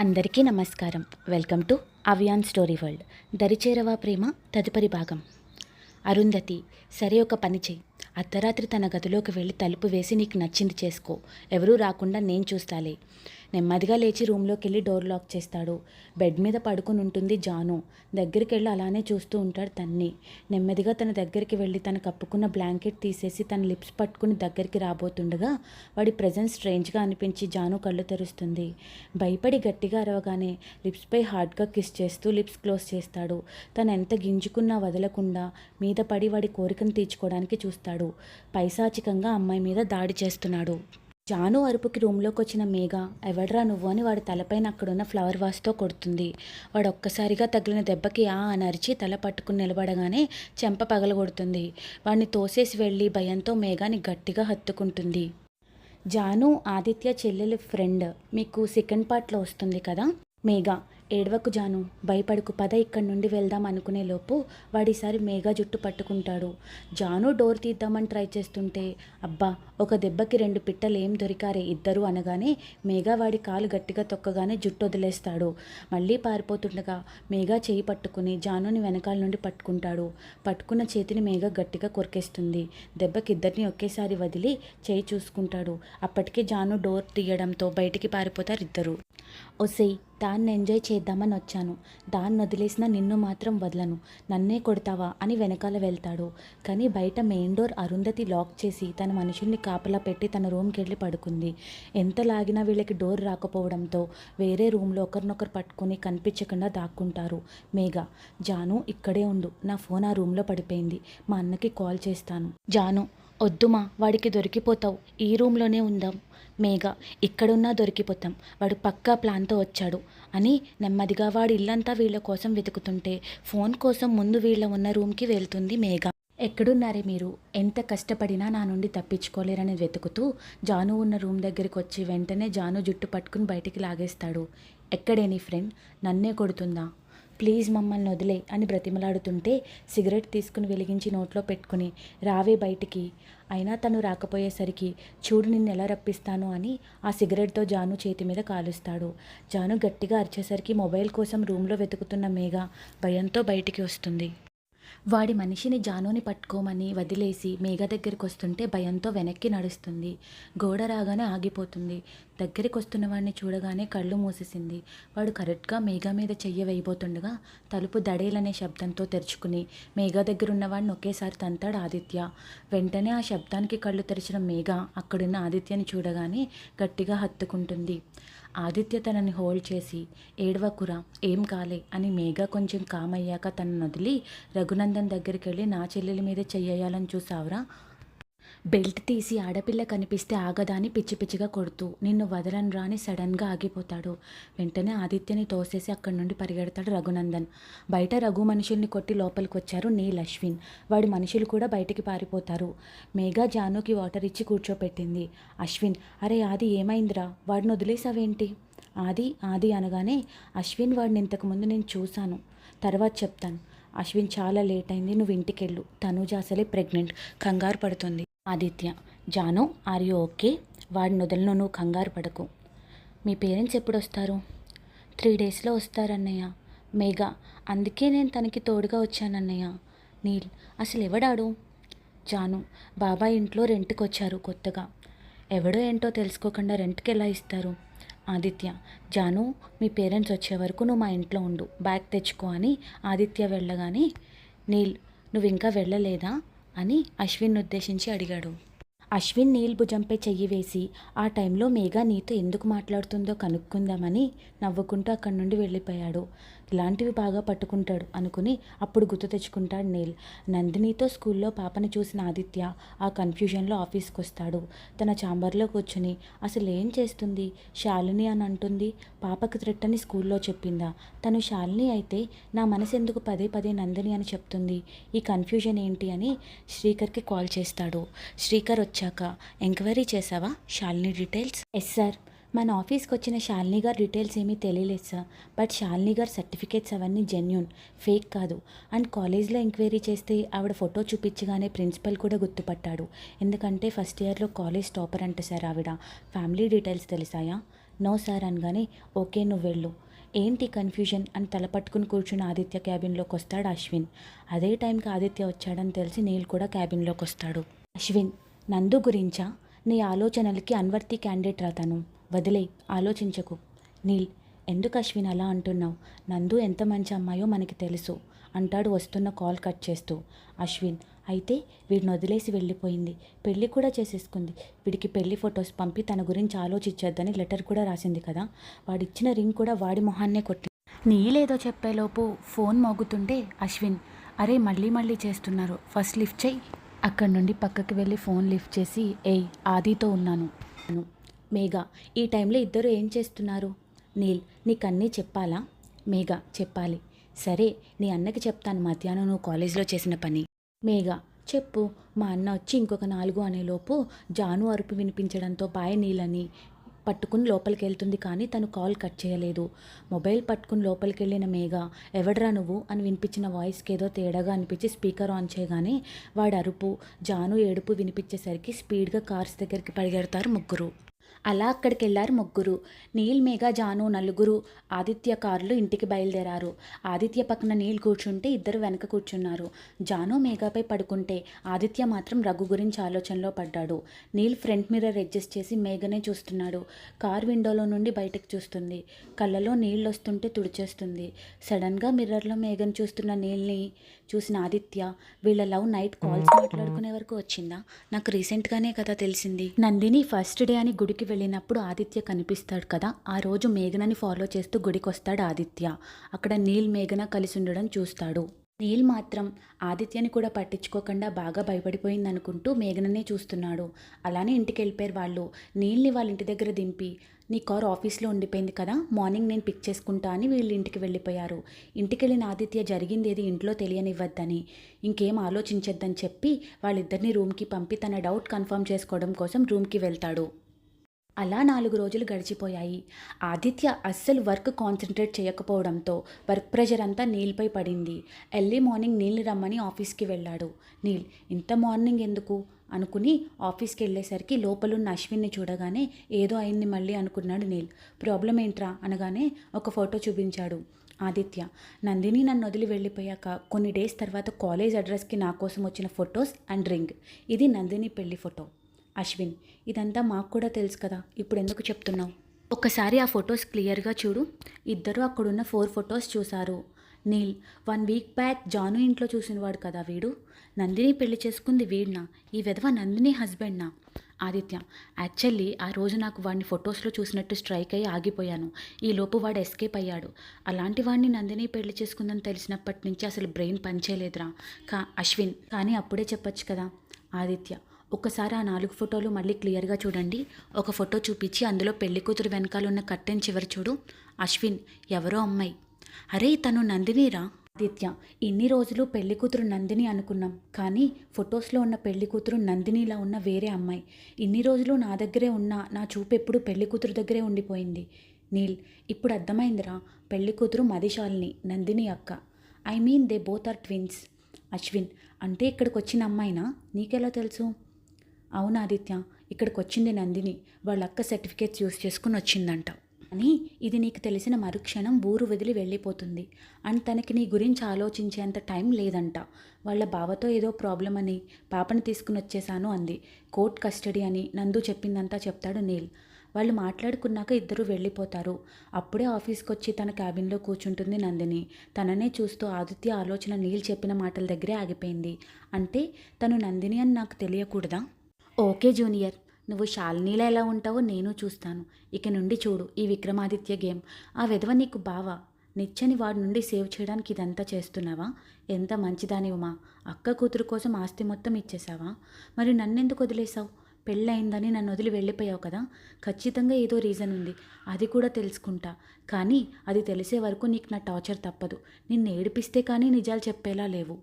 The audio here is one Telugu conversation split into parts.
అందరికీ నమస్కారం. Welcome to Avian Story World. దరిచేరవా ప్రేమ తదుపరి భాగం. అరుంధతి సరే ఒక పని చెయ్యి అర్ధరాత్రి తన గదిలోకి వెళ్ళి తలుపు వేసి నీకు నచ్చింది చేసుకో. ఎవరూ రాకుండా నేను చూస్తాలే. నెమ్మదిగా లేచి రూమ్లోకి వెళ్ళి డోర్ లాక్ చేస్తాడు. బెడ్ మీద పడుకుని ఉంటుంది జాను. దగ్గరికి వెళ్ళి అలానే చూస్తూ ఉంటాడు తన్ని. నెమ్మదిగా తన దగ్గరికి వెళ్ళి తను కప్పుకున్న బ్లాంకెట్ తీసేసి తన లిప్స్ పట్టుకుని దగ్గరికి రాబోతుండగా వాడి ప్రజెన్స్ స్ట్రేంజ్గా అనిపించి జాను కళ్ళు తెరుస్తుంది. భయపడి గట్టిగా అరవగానే లిప్స్పై హార్డ్గా కిస్ చేస్తూ లిప్స్ క్లోజ్ చేస్తాడు. తను ఎంత గింజుకున్నా వదలకుండా మీద పడి వాడి కోరికను తీర్చుకోవడానికి చూస్తాడు. పైశాచికంగా అమ్మాయి మీద దాడి చేస్తున్నాడు. జాను అరుపుకి రూమ్లోకి వచ్చిన మేఘ ఎవడ్రా నువ్వు? అని వాడి తలపైన అక్కడున్న ఫ్లవర్ వాస్తో కొడుతుంది. వాడు ఒక్కసారిగా తగిలిన దెబ్బకి ఆ అని అరిచి తల పట్టుకుని నిలబడగానే చెంప పగలగొడుతుంది. వాడిని తోసేసి వెళ్ళి భయంతో మేఘాని గట్టిగా హత్తుకుంటుంది. జాను ఆదిత్య చెల్లెలు ఫ్రెండ్ మీకు సెకండ్ పార్ట్లో వస్తుంది కదా? మేఘ ఏడవకు జాను భయపడుకు పద ఇక్కడి నుండి వెళ్దాం అనుకునే లోపు వాడిసారి మేఘా జుట్టు పట్టుకుంటాడు. జాను డోర్ తీద్దామని ట్రై చేస్తుంటే అబ్బా ఒక దెబ్బకి రెండు పిట్టలు ఏం దొరికారే ఇద్దరు అనగానే మేఘా వాడి కాలు గట్టిగా తొక్కగానే జుట్టు వదిలేస్తాడు. మళ్ళీ పారిపోతుండగా మేఘా చేయి పట్టుకుని జానుని వెనకాల నుండి పట్టుకుంటాడు. పట్టుకున్న చేతిని మేఘ గట్టిగా కొరికేస్తుంది. దెబ్బకి ఇద్దరిని ఒకేసారి వదిలి చేయి చూసుకుంటాడు. అప్పటికే జాను డోర్ తీయడంతో బయటికి పారిపోతారు ఇద్దరు ఒసై దాన్ని ఎంజాయ్ చేద్దామని వచ్చాను. దాన్ని వదిలేసిన నిన్ను మాత్రం వదలను. నన్నే కొడతావా? అని వెనకాల వెళ్తాడు. కానీ బయట మెయిన్ డోర్ అరుంధతి లాక్ చేసి తన మనుషుల్ని కాపలా పెట్టి తన రూమ్కి వెళ్ళి పడుకుంది. ఎంత లాగినా వీళ్ళకి డోర్ రాకపోవడంతో వేరే రూమ్లో ఒకరినొకరు పట్టుకుని కనిపించకుండా దాక్కుంటారు. మేఘ జాను ఇక్కడే ఉండు. నా ఫోన్ ఆ రూమ్లో పడిపోయింది. మా అన్నకి కాల్ చేస్తాను. జాను వద్దుమా? వాడికి దొరికిపోతావు. ఈ రూమ్లోనే ఉందాం. మేఘ ఇక్కడున్నా దొరికిపోతాం. వాడు పక్కా ప్లాన్తో వచ్చాడు అని నెమ్మదిగా వాడి ఇల్లంతా వీళ్ళ కోసం వెతుకుతుంటే ఫోన్ కోసం ముందు వీళ్ళ ఉన్న రూమ్కి వెళ్తుంది మేఘ. ఎక్కడున్నారే మీరు? ఎంత కష్టపడినా నా నుండి తప్పించుకోలేరని వెతుకుతూ జాను ఉన్న రూమ్ దగ్గరికి వచ్చి వెంటనే జాను జుట్టు పట్టుకుని బయటికి లాగేస్తాడు. ఎక్కడే నీ ఫ్రెండ్? నన్నే కొడుతుందా? ప్లీజ్ మమ్మల్ని వదిలే అని బ్రతిమలాడుతుంటే సిగరెట్ తీసుకుని వెలిగించి నోట్లో పెట్టుకుని రావే బయటికి. అయినా తను రాకపోయేసరికి చూడు నిన్ను ఎలా రప్పిస్తాను అని ఆ సిగరెట్తో జాను చేతి మీద కాలుస్తాడు. జాను గట్టిగా అరిచేసరికి మొబైల్ కోసం రూమ్లో వెతుకుతున్న మేఘ భయంతో బయటికి వస్తుంది. వాడి మనిషిని జానుని పట్టుకోమని వదిలేసి మేఘ దగ్గరికి వస్తుంటే భయంతో వెనక్కి నడుస్తుంది. గోడ రాగానే ఆగిపోతుంది. దగ్గరికి వస్తున్న వాడిని చూడగానే కళ్ళు మూసేసింది. వాడు కరెక్ట్గా మేఘ మీద చెయ్యి వేయబోతుండగా తలుపు దడేలనే శబ్దంతో తెరుచుకుని మేఘ దగ్గర ఉన్నవాడిని ఒకేసారి తంతాడు ఆదిత్య. వెంటనే ఆ శబ్దానికి కళ్ళు తెరిచిన మేఘ అక్కడున్న ఆదిత్యని చూడగానే గట్టిగా హత్తుకుంటుంది. ఆదిత్య తనని హోల్డ్ చేసి ఏడవకురా ఏం కాలే అని మేఘ కొంచెం కామయ్యాక తనను వదిలి రఘునందన్ దగ్గరికి వెళ్ళి నా చెల్లెలి మీద చెయ్యాలని చూసావురా? బెల్ట్ తీసి ఆడపిల్ల కనిపిస్తే ఆగదాని పిచ్చి పిచ్చిగా కొడుతూ నిన్ను వదలను రాని సడన్గా ఆగిపోతాడు. వెంటనే ఆదిత్యని తోసేసి అక్కడి నుండి పరిగెడతాడు రఘునందన్. బయట రఘు మనుషుల్ని కొట్టి లోపలికి వచ్చారు నీల్ అశ్విన్ వాడి మనుషులు కూడా బయటికి పారిపోతారు. మేఘా జానుకి వాటర్ ఇచ్చి కూర్చోపెట్టింది. అశ్విన్ అరే ఆది ఏమైందిరా? వాడిని వదిలేసావేంటి? ఆది ఆది అనగానే అశ్విన్ వాడిని ఇంతకుముందు నేను చూశాను. తర్వాత చెప్తాను. అశ్విన్ చాలా లేట్ అయింది నువ్వు ఇంటికెళ్ళు. తనుజ అసలే ప్రెగ్నెంట్. కంగారు పడుతుంది. Aditya Janu are you okay వాడిని వదలను నువ్వు కంగారు పడకు. మీ పేరెంట్స్ ఎప్పుడు వస్తారు త్రీ డేస్లో వస్తారన్నయ్య. మేఘ అందుకే నేను తనకి తోడుగా వచ్చానన్నయ్య. నీల్ అసలు ఎవడాడు? జాను బాబాయ్ ఇంట్లో రెంట్కి వచ్చారు కొత్తగా. ఎవడో ఏంటో తెలుసుకోకుండా రెంట్కి ఎలా ఇస్తారు? ఆదిత్య జాను మీ పేరెంట్స్ వచ్చే వరకు నువ్వు మా ఇంట్లో ఉండు. బ్యాగ్ తెచ్చుకో అని ఆదిత్య వెళ్ళగానే నీల్ నువ్వు ఇంకా వెళ్ళలేదా? అని అశ్విన్ ఉద్దేశించి అడిగాడు. అశ్విన్ నీల్ భుజంపై చెయ్యి వేసి ఆ టైంలో మేఘ నీతో ఎందుకు మాట్లాడుతుందో కనుక్కుందామని నవ్వుకుంటూ అక్కడి నుండి వెళ్ళిపోయాడు. ఇలాంటివి బాగా పట్టుకుంటాడు అనుకుని అప్పుడు గుర్తు తెచ్చుకుంటాడు నీల్. నందినితో స్కూల్లో పాపని చూసిన ఆదిత్య ఆ కన్ఫ్యూజన్లో ఆఫీస్కి వస్తాడు తన ఛాంబర్లో కూర్చుని అసలు ఏం చేస్తుంది? శాలిని అని అంటుంది. పాపకి థ్రెట్ అని స్కూల్లో చెప్పిందా? తను శాలిని అయితే నా మనసు ఎందుకు పదే పదే నందిని అని చెప్తుంది? ఈ కన్ఫ్యూజన్ ఏంటి అని శ్రీకర్కి కాల్ చేస్తాడు. శ్రీకర్ వచ్చాక ఎంక్వైరీ చేసావా శాలిని డీటెయిల్స్? Yes sir. మన ఆఫీస్కి వచ్చిన శాలిని గారు డీటెయిల్స్ ఏమీ తెలియలేదు సార్. బట్ శాలిని గారు సర్టిఫికేట్స్ అవన్నీ జెన్యున్ ఫేక్ కాదు. అండ్ కాలేజ్లో ఎంక్వైరీ చేస్తే ఆవిడ ఫోటో చూపించగానే ప్రిన్సిపల్ కూడా గుర్తుపట్టాడు. ఎందుకంటే ఫస్ట్ ఇయర్లో కాలేజ్ టాపర్ అంట సార్ ఆవిడ. ఫ్యామిలీ డీటెయిల్స్ తెలిసాయా? నో సార్ అనగానే ఓకే నువ్వు వెళ్ళు. ఏంటి కన్ఫ్యూజన్? అని తలపట్టుకుని కూర్చున్న ఆదిత్య క్యాబిన్లోకి వస్తాడు అశ్విన్. అదే టైంకి ఆదిత్య వచ్చాడని తెలిసి నీల్ కూడా క్యాబిన్లోకి వస్తాడు. అశ్విన్ నందు గురించా? నీ ఆలోచనలకి అన్వర్తి క్యాండిడేట్ రాతాను వదిలే ఆలోచించకు. నీల్ ఎందుకు అశ్విన్ అలా అంటున్నావు? నందు ఎంత మంచి అమ్మాయో మనకి తెలుసు అంటాడు వస్తున్న కాల్ కట్ చేస్తూ. అశ్విన్ అయితే వీడిని వదిలేసి వెళ్ళిపోయింది. పెళ్ళి కూడా చేసేసుకుంది. వీడికి పెళ్ళి ఫొటోస్ పంపి తన గురించి ఆలోచించొద్దని లెటర్ కూడా రాసింది కదా? వాడిచ్చిన రింగ్ కూడా వాడి మొహాన్నే కొట్టి నీలేదో చెప్పేలోపు ఫోన్ మోగుతుంటే అశ్విన్ అరే మళ్ళీ మళ్ళీ చేస్తున్నారు. ఫస్ట్ లిఫ్ట్ చేయి. అక్కడి నుండి పక్కకి వెళ్ళి ఫోన్ లిఫ్ట్ చేసి ఏయ్ ఆదితో ఉన్నాను. మేఘ ఈ టైంలో ఇద్దరు ఏం చేస్తున్నారు? నీల్ నీకన్నీ చెప్పాలా? మేఘ చెప్పాలి. సరే నీ అన్నకి చెప్తాను మధ్యాహ్నం నువ్వు కాలేజీలో చేసిన పని. మేఘ చెప్పు. మా అన్న వచ్చి ఇంకొక నాలుగు అనేలోపు జాను అరుపు వినిపించడంతో బాయ్ నీలని పట్టుకుని లోపలికి వెళ్తుంది కానీ తను కాల్ కట్ చేయలేదు. మొబైల్ పట్టుకుని లోపలికి వెళ్ళిన మేఘ ఎవడ్రా నువ్వు? అని వినిపించిన వాయిస్కి ఏదో తేడాగా అనిపించి స్పీకర్ ఆన్ చేయగానే వాడు అరుపు జాను ఏడుపు వినిపించేసరికి స్పీడ్గా కార్స్ దగ్గరికి పరిగెడతారు ముగ్గురు. అలా అక్కడికి వెళ్ళారు ముగ్గురు. నీల్ మేఘ జాను నలుగురు ఆదిత్య కారులు ఇంటికి బయలుదేరారు. ఆదిత్య పక్కన నీల్ కూర్చుంటే ఇద్దరు వెనక కూర్చున్నారు. జాను మేఘపై పడుకుంటే ఆదిత్య మాత్రం రఘు గురించి ఆలోచనలో పడ్డాడు. నీల్ ఫ్రంట్ మిర్రర్ అడ్జస్ట్ చేసి మేఘనే చూస్తున్నాడు. కార్ విండోలో నుండి బయటకు చూస్తుంది. కళ్ళలో నీళ్ళు వస్తుంటే తుడిచేస్తుంది. సడన్గా మిర్రర్లో మేఘను చూస్తున్న నీల్ని చూసిన ఆదిత్య వీళ్ళ లవ్ నైట్ కాల్స్ మాట్లాడుకునే వరకు వచ్చిందా? నాకు రీసెంట్గానే కదా తెలిసింది. నందిని ఫస్ట్ డే అని గుడికి వెళ్ళినప్పుడు ఆదిత్య కనిపిస్తాడు కదా ఆ రోజు మేఘనని ఫాలో చేస్తూ గుడికొస్తాడు ఆదిత్య. అక్కడ నీల్ మేఘన కలిసి ఉండడం చూస్తాడు. నీల్ మాత్రం ఆదిత్యని కూడా పట్టించుకోకుండా బాగా భయపడిపోయిందనుకుంటూ మేఘననే చూస్తున్నాడు. అలానే ఇంటికి వెళ్ళిపోయారు వాళ్ళు. నీల్ని వాళ్ళ ఇంటి దగ్గర దింపి నీ కార్ ఆఫీస్లో ఉండిపోయింది కదా మార్నింగ్ నేను పిక్ చేసుకుంటా అని వీళ్ళు ఇంటికి వెళ్ళిపోయారు. ఇంటికి వెళ్ళిన ఆదిత్య జరిగింది ఏది ఇంట్లో తెలియనివ్వద్దని ఇంకేం ఆలోచించొద్దని చెప్పి వాళ్ళిద్దరిని రూమ్కి పంపి తన డౌట్ కన్ఫర్మ్ చేసుకోవడం కోసం రూమ్కి వెళ్తాడు. అలా నాలుగు రోజులు గడిచిపోయాయి. ఆదిత్య అస్సలు వర్క్ కాన్సన్ట్రేట్ చేయకపోవడంతో వర్క్ ప్రెషర్ అంతా నీల్పై పడింది. ఎర్లీ మార్నింగ్ నీళ్ళు రమ్మని ఆఫీస్కి వెళ్ళాడు. నీల్ ఇంత మార్నింగ్ ఎందుకు? అనుకుని ఆఫీస్కి వెళ్ళేసరికి లోపలున్న అశ్విన్ని చూడగానే ఏదో అయింది మళ్ళీ అనుకున్నాడు నీల్. ప్రాబ్లం ఏంట్రా? అనగానే ఒక ఫోటో చూపించాడు ఆదిత్య. నందిని నన్ను వదిలి వెళ్ళిపోయాక కొన్ని డేస్ తర్వాత కాలేజ్ అడ్రస్కి నా కోసం వచ్చిన ఫొటోస్ అండ్ రింగ్. ఇది నందిని పెళ్ళి ఫోటో. అశ్విన్ ఇదంతా మాకు కూడా తెలుసు కదా ఇప్పుడు ఎందుకు చెప్తున్నావు? ఒక్కసారి ఆ ఫొటోస్ క్లియర్గా చూడు. ఇద్దరు అక్కడున్న ఫోర్ ఫొటోస్ చూశారు. Neel one week back Janu ఇంట్లో చూసినవాడు కదా వీడు? నందిని పెళ్ళి చేసుకుంది వీడినా? ఈ విధవ నందిని హస్బెండ్నా? ఆదిత్య యాక్చువల్లీ ఆ రోజు నాకు వాడిని ఫొటోస్లో చూసినట్టు స్ట్రైక్ అయ్యి ఆగిపోయాను. ఈ లోపు వాడు ఎస్కేప్ అయ్యాడు. అలాంటి వాడిని నందిని పెళ్ళి చేసుకుందని తెలిసినప్పటి నుంచి అసలు బ్రెయిన్ పనిచేయలేదురా. కా అశ్విన్ కానీ అప్పుడే చెప్పొచ్చు కదా? ఆదిత్య ఒక్కసారి ఆ నాలుగు ఫోటోలు మళ్ళీ క్లియర్గా చూడండి. ఒక ఫోటో చూపించి అందులో పెళ్ళి కూతురు వెనకాల ఉన్న కట్టెన్ చివరి చూడు. అశ్విన్ ఎవరో అమ్మాయి. అరే తను నందినిరా? ఆదిత్య ఇన్ని రోజులు పెళ్ళి కూతురు నందిని అనుకున్నాం. కానీ ఫొటోస్లో ఉన్న పెళ్ళి కూతురు నందినిలా ఉన్న వేరే అమ్మాయి. ఇన్ని రోజులు నా దగ్గరే ఉన్న నా చూపు ఎప్పుడు పెళ్ళి కూతురు దగ్గరే ఉండిపోయింది. నీల్ ఇప్పుడు అర్థమైందిరా? పెళ్ళి కూతురు మదిశాలిని నందిని అక్క. I mean they both are twins. Ashwin అంటే ఇక్కడికి వచ్చిన అమ్మాయినా? నీకెలా తెలుసు? అవును ఆదిత్య? ఇక్కడికి వచ్చింది నందిని. వాళ్ళ అక్క సర్టిఫికేట్స్ యూస్ చేసుకుని వచ్చిందంట. అని ఇది నీకు తెలిసిన మరుక్షణం ఊరు వదిలి వెళ్ళిపోతుంది. అండ్ తనకి నీ గురించి ఆలోచించేంత టైం లేదంట. వాళ్ళ బావతో ఏదో ప్రాబ్లం అని పాపని తీసుకుని వచ్చేసాను అంది. కోర్ట్ కస్టడీ అని నందు చెప్పిందంతా చెప్తాడు నీల్. వాళ్ళు మాట్లాడుకున్నాక ఇద్దరు వెళ్ళిపోతారు. అప్పుడే ఆఫీస్కి వచ్చి తన క్యాబిన్లో కూర్చుంటుంది నందిని. తననే చూస్తూ ఆదిత్య ఆలోచన నీల్ చెప్పిన మాటల దగ్గరే ఆగిపోయింది. అంటే తను నందిని అని నాకు తెలియకూడదా? ఓకే జూనియర్ నువ్వు శాలినీలా ఎలా ఉంటావో నేను చూస్తాను. ఇక నుండి చూడు ఈ విక్రమాదిత్య గేమ్. ఆ విధవ నీకు బావా? నిచ్చని వాడి నుండి సేవ్ చేయడానికి ఇదంతా చేస్తున్నావా? ఎంత మంచిదానివమా అక్క కూతురు కోసం ఆస్తి మొత్తం ఇచ్చేసావా మరి నన్నెందుకు వదిలేసావు పెళ్ళయిందని నన్ను వదిలి వెళ్ళిపోయావు కదా? ఖచ్చితంగా ఏదో రీజన్ ఉంది. అది కూడా తెలుసుకుంటా. కానీ అది తెలిసే వరకు నీకు నా టార్చర్ తప్పదు. నిన్ను ఏడిపిస్తే కానీ నిజాలు చెప్పేలా లేవు.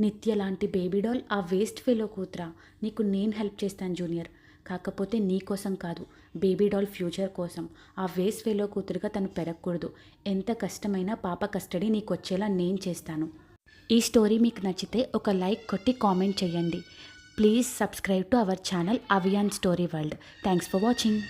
నిత్య లాంటి బేబీ డాల్ ఆ వేస్ట్ ఫెలో కూతురా నీకు నేను హెల్ప్ చేస్తాను జూనియర్. కాకపోతే నీ కోసం కాదు బేబీ డాల్ ఫ్యూచర్ కోసం. ఆ వేస్ట్ ఫెలో కూతురుగా తను పెరగకూడదు. ఎంత కష్టమైనా పాప కస్టడీ నీకు వచ్చేలా నేను చేస్తాను. ఈ స్టోరీ మీకు నచ్చితే ఒక లైక్ కొట్టి కామెంట్ చేయండి. Please subscribe to our channel Avian Story World. Thanks for watching.